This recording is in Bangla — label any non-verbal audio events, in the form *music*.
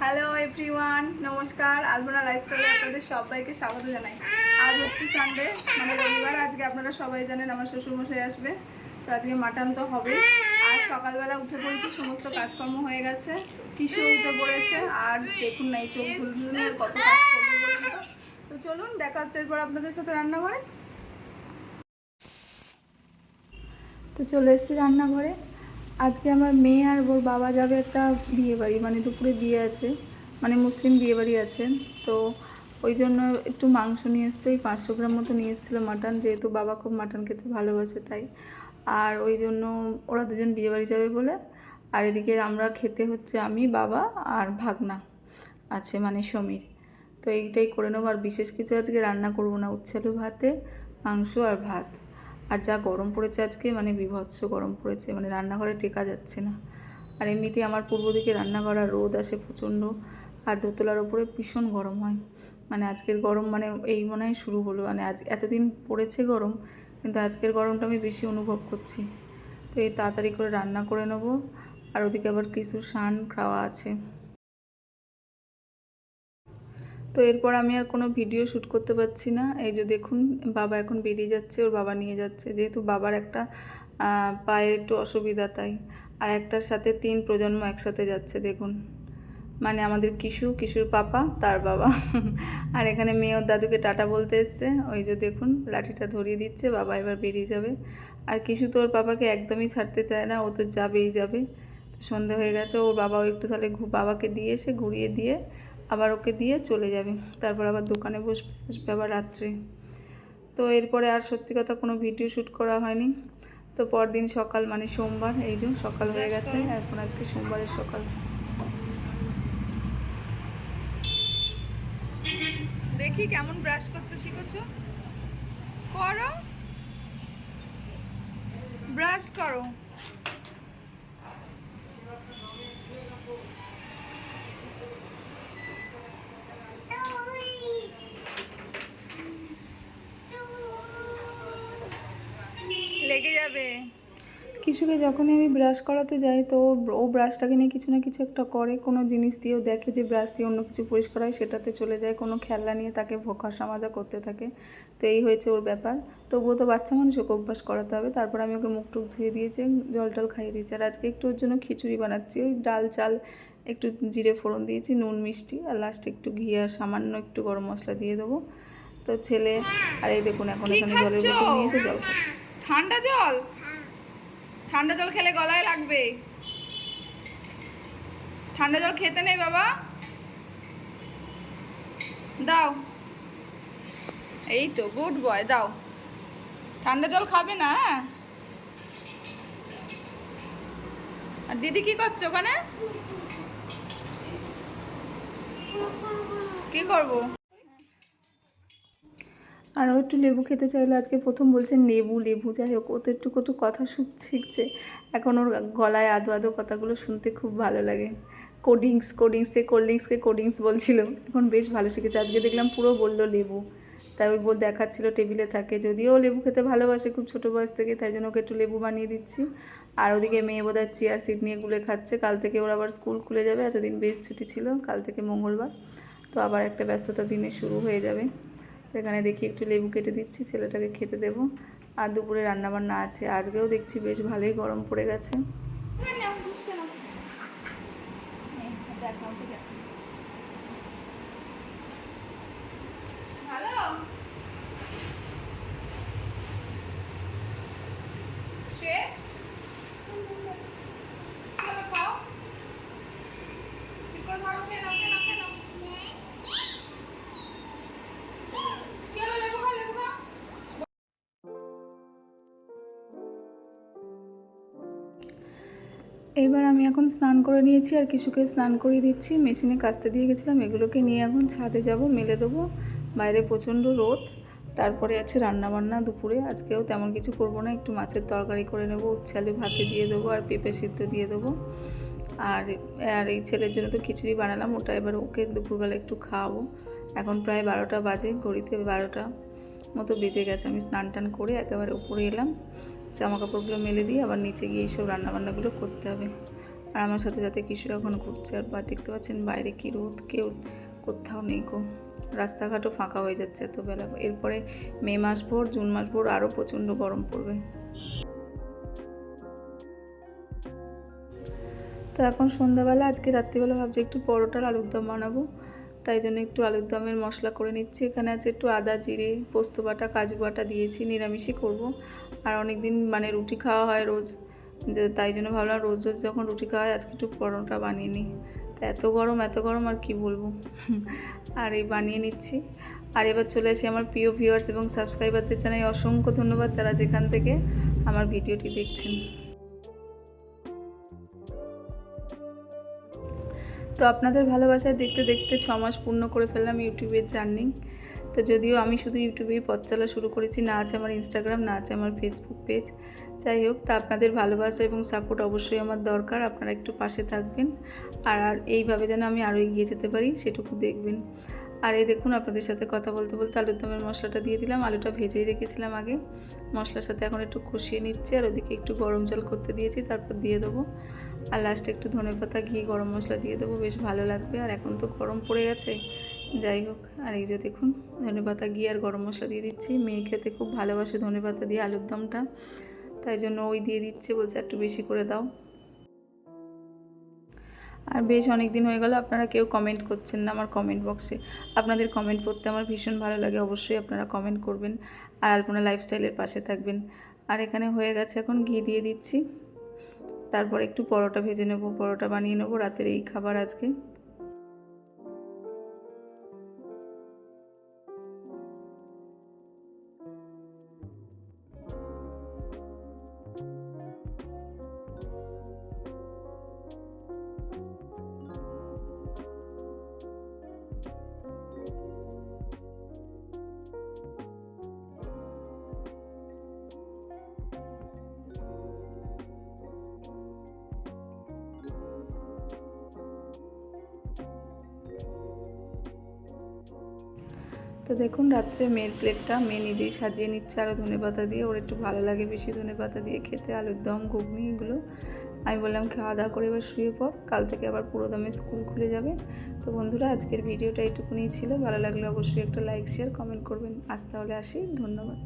হ্যালো এভরিওয়ান নমস্কার আলপনা লাইফস্টাইলে আপনাদের সবাইকে স্বাগত জানাই। আজ হচ্ছে সানডে মানে রবিবার। আজকে আপনারা সবাই জানেন আমার শ্বশুরমশাই আসবে। তো আজকে মাটন তো হবে আর সকালবেলা উঠে পড়েছি, সমস্ত কাজকর্ম হয়ে গেছে। কিশোর উঠে পড়েছে, আর দেখুন না এই চোখ ভুলভুল কত কাজ করবে। তো। চলুন, দেখা হচ্ছে এরপর আপনাদের সাথে রান্না করে তো চলে এসেছি রান্নাঘরে। আজকে আমার মেয়ে আর ওর বাবা যাবে একটা বিয়ে বাড়ি মানে দুপুরে বিয়ে আছে মানে মুসলিম বিয়ে বাড়ি আছে। তো ওই জন্য একটু মাংস নিয়ে এসছে, ওই পাঁচশো গ্রাম মতো নিয়ে এসেছিল মাটন, যেহেতু বাবা খুব মাটন খেতে ভালোবাসে তাই। আর ওই জন্য ওরা দুজন বিয়ে বাড়ি যাবে বলে। আর এদিকে আমরা খেতে হচ্ছে আমি, বাবা আর ভাগনা আছে মানে সমীর। তো এইটাই করে নেব। আর বিশেষ কিছু আজকে রান্না করব না, উচ্ছালু ভাতে, মাংস আর ভাত। আর যা গরম পড়েছে আজকে মানে বিভৎস গরম পড়েছে মানে রান্নাঘরে টেকা যাচ্ছে না। আর এমনিতে আমার পূর্ব দিকে রান্না করা রোদ আসে প্রচণ্ড, আর দোতলার ওপরে ভীষণ গরম হয়। মানে আজকের গরম মানে এই মনে হয় শুরু হলো। মানে আজ, এতদিন পড়েছে গরম, কিন্তু আজকের গরমটা আমি বেশি অনুভব করছি। তো এই তাড়াতাড়ি করে রান্না করে নেব, আর ওদিকে আবার কিছু সান খাওয়া আছে। তো এরপর আমি আর কোনো ভিডিও শ্যুট করতে পারছি না। এই যে দেখুন, বাবা এখন বেরিয়ে যাচ্ছে, ওর বাবা নিয়ে যাচ্ছে। যেহেতু বাবার একটা পায়ে একটু অসুবিধা তাই। আর একটার সাথে তিন প্রজন্ম একসাথে যাচ্ছে, দেখুন। মানে আমাদের কিশু, কিশোর পাপা, তার বাবা। *laughs* আর এখানে মেয়ে ওর দাদুকে টাটা বলতে এসছে। ওই যে দেখুন, লাঠিটা ধরিয়ে দিচ্ছে, বাবা এবার বেরিয়ে যাবে। আর কিশু তো ওর বাবাকে একদমই ছাড়তে চায় না, ও তো যাবেই যাবে। সন্ধে হয়ে গেছে, ওর বাবাও একটু তাহলে বাবাকে দিয়ে এসে ঘুরিয়ে দিয়ে আবার ওকে দিয়ে চলে যাবে। তারপর আবার দোকানে বসবে বসবে আবার রাত্রে। তো এরপরে আর সত্যি কথা কোনো ভিডিও শ্যুট করা হয়নি। তো পরদিন সকাল মানে সোমবার এই যে সকাল হয়ে গেছে। এখন আজকে সোমবারের সকাল। দেখি কেমন ব্রাশ করতে শিখেছো? করো। ব্রাশ করো। লেগে যাবে। কিছুকে যখনই আমি ব্রাশ করাতে যাই তো ও ব্রাশটাকে নিয়ে কিছু না কিছু একটা করে। কোনো জিনিস দিয়েও দেখে যে ব্রাশ দিয়ে অন্য কিছু পরিষ্কার হয় সেটাতে চলে যায়। কোনো খেলনা নিয়ে তাকে ভোকা সামাজা করতে থাকে। তো এই হয়েছে ওর ব্যাপার। তবুও তো বাচ্চা মানুষ ওকে অভ্যাস করাতে হবে। তারপর আমি ওকে মুখ টুক ধুয়ে দিয়েছি জল টল খাইয়ে দিয়েছি। আর আজকে একটু ওর জন্য খিচুড়ি বানাচ্ছি। ওই ডাল চাল একটু জিরে ফোড়ন দিয়েছি নুন মিষ্টি। আর লাস্টে একটু ঘি আর সামান্য একটু গরম মশলা দিয়ে দেবো। তো ছেলে আর এই দেখুন এখন এখানে জলের বোতল নিয়ে এসে জল খাচ্ছে। ঠান্ডা জল? ঠান্ডা জল খেলে গলায় লাগবে। ঠান্ডা জল খেতে নেই বাবা। দাও। এই তো গুড বয় দাও। ঠান্ডা জল খাবে না হ্যাঁ? আর দিদি কি করছ ওখানে? কি করব? আর ও একটু লেবু খেতে চাইলো, আজকে প্রথম বলছে লেবু লেবু, যাই হোক ও তো একটু কত কথা শিখছে এখন ওর গলায় আদো আদো কথাগুলো শুনতে খুব ভালো লাগে। কোডিংস কোডিংসে কোল্ড ড্রিঙ্কসকে কোডিংস বলছিল। এখন বেশ ভালো শিখেছে। আজকে দেখলাম পুরো বলল লেবু। তাই ওই বল দেখাচ্ছিল টেবিলে থাকে। যদিও লেবু খেতে ভালোবাসে খুব ছোটো বয়স থেকে, তাই জন্য ওকে একটু লেবু বানিয়ে দিচ্ছি। আর ওদিকে মেয়ে বোধহয় চেয়ার সিট নিয়ে গুলে খাচ্ছে। কাল থেকে ওর আবার স্কুল খুলে যাবে। এতদিন বেশ ছুটি ছিল। কাল থেকে মঙ্গলবার। তো আবার একটা ব্যস্ততা দিনে শুরু হয়ে যাবে। তো এখানে দেখি একটু লেবু কেটে দিচ্ছি, ছেলেটাকে খেতে দেবো। আর দুপুরে রান্নাবান্না আছে, আজকেও দেখছি বেশ ভালোই গরম পড়ে গেছে। ভালো এইবার আমি এখন স্নান করে নিয়েছি আর কিছুকে স্নান করিয়ে দিচ্ছি। মেশিনে কাচতে দিয়ে গেছিলাম, এগুলোকে নিয়ে এখন ছাদে যাব, মেলে দেবো। বাইরে প্রচণ্ড রোদ, তারপরে আছে রান্না বান্না দুপুরে। আজকেও তেমন কিছু করব না, একটু মাছের তরকারি করে নেব, উচ্ছালে ভাতে দিয়ে দেবো আর পেঁপে সিদ্ধ দিয়ে দেবো। আর আর এই ছেলের জন্য তো খিচুড়ি বানালাম, ওটা এবার ওকে দুপুরবেলা একটু খাওয়াবো। এখন প্রায় বারোটা বাজে, ঘড়িতে বারোটা মতো বেজে গেছে, আমি স্নান টান করে একেবারে উপরে এলাম। জামা কাপড়গুলো মেলে দিয়ে আবার নিচে গিয়ে এইসব রান্নাবান্নাগুলো করতে হবে। আর আমার সাথে সাথে কিছু এখন ঘুরছে। আর বা, দেখতে পাচ্ছেন বাইরে কি রোদ, কেউ কোথাও নেই গো। রাস্তাঘাটও ফাঁকা হয়ে যাচ্ছে এত বেলা এরপরে মে মাস ভোর জুন মাস ভোর আরও প্রচণ্ড গরম পড়বে। তো এখন সন্ধ্যাবেলা, আজকে রাত্রিবেলা ভাবছি একটু পরোটার আলুর দম বানাবো। তাই জন্য একটু আলুর দমের মশলা করে নিচ্ছি। এখানে আছে একটু আদা, জিরে, পোস্ত বাটা, কাজু বাটা দিয়েছি, নিরামিষই করব। আর অনেক দিন মানে রুটি খাওয়া হয় রোজ, যে তাই জন্য ভাবলাম রোজ রোজ যখন রুটি খাওয়া হয় আজকে একটু পরোটা বানিয়ে নিই। তা এত গরম এত গরম আর কি বলব? *laughs* আর এই বানিয়ে নিচ্ছি। আর এবার চলে আসি আমার প্রিয় ভিউয়ার্স এবং সাবস্ক্রাইবারদের জানাই অসংখ্য ধন্যবাদ যারা যেখান থেকে আমার ভিডিওটি দেখছেন। তো আপনাদের ভালোবাসায় দেখতে দেখতে ছ মাস পূর্ণ করে ফেললাম ইউটিউবের জার্নি। তো যদিও আমি শুধু ইউটিউবেই পথ চলা শুরু করেছি, না আছে আমার ইনস্টাগ্রাম না আছে আমার ফেসবুক পেজ যাই হোক, তা আপনাদের ভালোবাসা এবং সাপোর্ট অবশ্যই আমার দরকার, আপনারা একটু পাশে থাকবেন। আর আর এইভাবে যেন আমি আরও এগিয়ে যেতে পারি, সেটুকু দেখবেন। আর এই দেখুন, আপনাদের সাথে কথা বলতে বলতে আলুর দমের মশলাটা দিয়ে দিলাম। আলুটা ভেজেই রেখেছিলাম আগে। মশলার সাথে এখন একটু কষিয়ে নিচ্ছি, আর ওদিকে একটু গরম জল করতে দিয়েছি, তারপর দিয়ে দেবো। আর লাস্টে একটু ধনেপাতা, ঘি, গরম মশলা দিয়ে দেবো, বেশ ভালো লাগবে। আর এখন তো গরম পড়ে গেছে। যাই হোক, আর এই যে দেখুন ধনেপাতা ঘি আর গরম মশলা দিয়ে দিচ্ছি। মেয়ে খেতে খুব ভালোবাসে ধনেপাতা দিয়ে আলুর দমটা, তাই জন্য ওই দিয়ে দিচ্ছে, বলছে একটু বেশি করে দাও। আর বেশ অনেক দিন হয়ে গেল, আপনারা কেউ কমেন্ট করছেন না আমার কমেন্ট বক্সে আপনাদের কমেন্ট পড়তে আমার ভীষণ ভালো লাগে, অবশ্যই আপনারা কমেন্ট করবেন। আর আলপনা লাইফস্টাইলের পাশে থাকবেন। আর এখানে হয়ে গেছে, এখন ঘি দিয়ে দিচ্ছি। তারপর একটু পরোটা ভেজে নেব, পরোটা বানিয়ে নেব, রাতের এই খাবার আজকে। তো দেখুন, রাত্রে মেয়ের প্লেটটা মেয়ে নিজেই সাজিয়ে নিচ্ছে আরও ধনে পাতা দিয়ে। ওর একটু ভালো লাগে বেশি ধনে পাতা দিয়ে খেতে, আলুর দম, ঘুগনি এগুলো। আমি বললাম, খাওয়া দাওয়া করে এবার শুয়ে পড়। কাল থেকে আবার পুরো দমে স্কুল খুলে যাবে। তো বন্ধুরা, আজকের ভিডিওটা এইটুকুনি ছিল। ভালো লাগলে অবশ্যই একটা লাইক শেয়ার কমেন্ট করবেন। আজ তাহলে আসি। ধন্যবাদ।